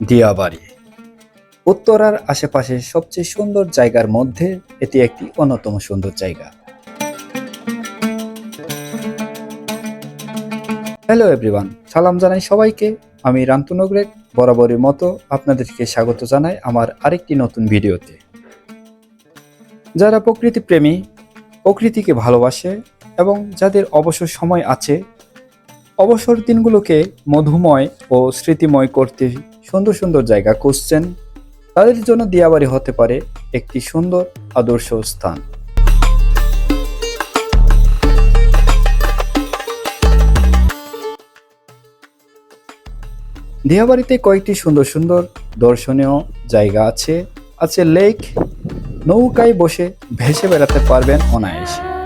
দিয়াবাড়ি। উত্তরার আশেপাশে সবচেয়ে সুন্দর জায়গার মধ্যে এটি একটি অন্যতম সুন্দর জায়গা। হ্যালো এভরিওয়ান সালাম জানাই সবাইকে। আমি রান্তনগ্রেক বরাবরের মতো আপনাদেরকে স্বাগত জানাই আমার আরেকটি নতুন ভিডিওতে। যারা প্রকৃতি প্রেমী প্রকৃতিকে ভালোবাসে এবং যাদের অবসর সময় আছে অবসর দিনগুলোকে মধুময় ও স্মৃতিময় করতে সুন্দর সুন্দর জায়গা খুঁজছেন। তাদের জন্য দিয়াবাড়ি হতে পারে একটি সুন্দর আদর্শ স্থান। দিয়াবাড়িতে কয়েকটি সুন্দর সুন্দর দর্শনীয় জায়গা আছে। আছে লেক। নৌকায় বসে ভেসে বেড়াতে পারবেন অনায়াসে।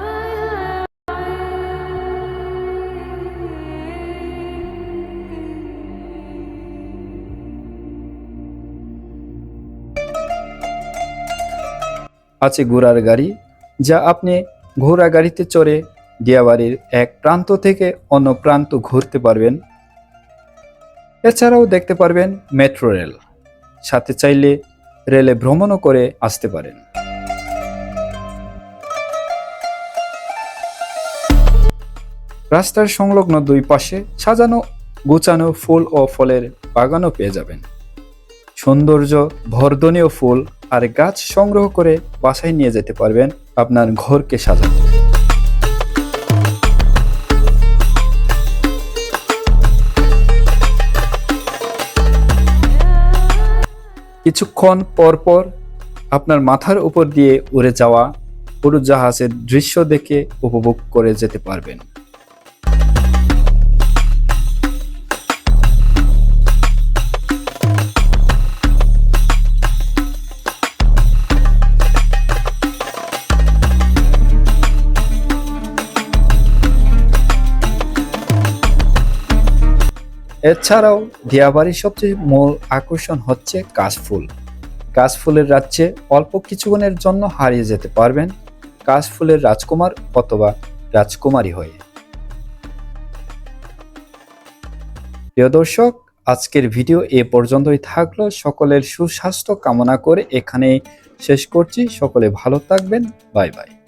আছে ঘোড়ার গাড়ি, যা আপনি ঘোড়া গাড়িতে চড়ে দিয়াবাড়ির এক প্রান্ত থেকে অন্য প্রান্ত ঘুরতে পারবেন। এছাড়াও দেখতে পারবেন মেট্রো রেল, সাথে চাইলে রেলে ভ্রমণও করে আসতে পারেন। রাস্তার সংলগ্ন দুই পাশে সাজানো, গোছানো ফুল ও ফলের বাগানও পেয়ে যাবেন। সৌন্দর্য বর্ধনীয় ফুল আর গাছ সংগ্রহ করে বাসায় নিয়ে যেতে পারবেন আপনার ঘরকে সাজাতে। কিছুক্ষণ পর পর আপনার মাথার উপর দিয়ে উড়ে যাওয়া উড়োজাহাজের দৃশ্য দেখে উপভোগ করে যেতে পারবেন। এছাড়াও দিয়াবাড়ির সবচেয়ে মূল আকর্ষণ হচ্ছে কাশফুল। কাশফুলের রাজ্যে অল্প কিছুক্ষণের জন্য হারিয়ে যেতে পারবেন কাশফুলের রাজকুমার অথবা রাজকুমারী হয়ে। প্রিয় দর্শক, আজকের ভিডিও এ পর্যন্তই থাকল। সকলের সুস্বাস্থ্য কামনা করে এখানেই শেষ করছি। সকলে ভালো থাকবেন। Bye bye.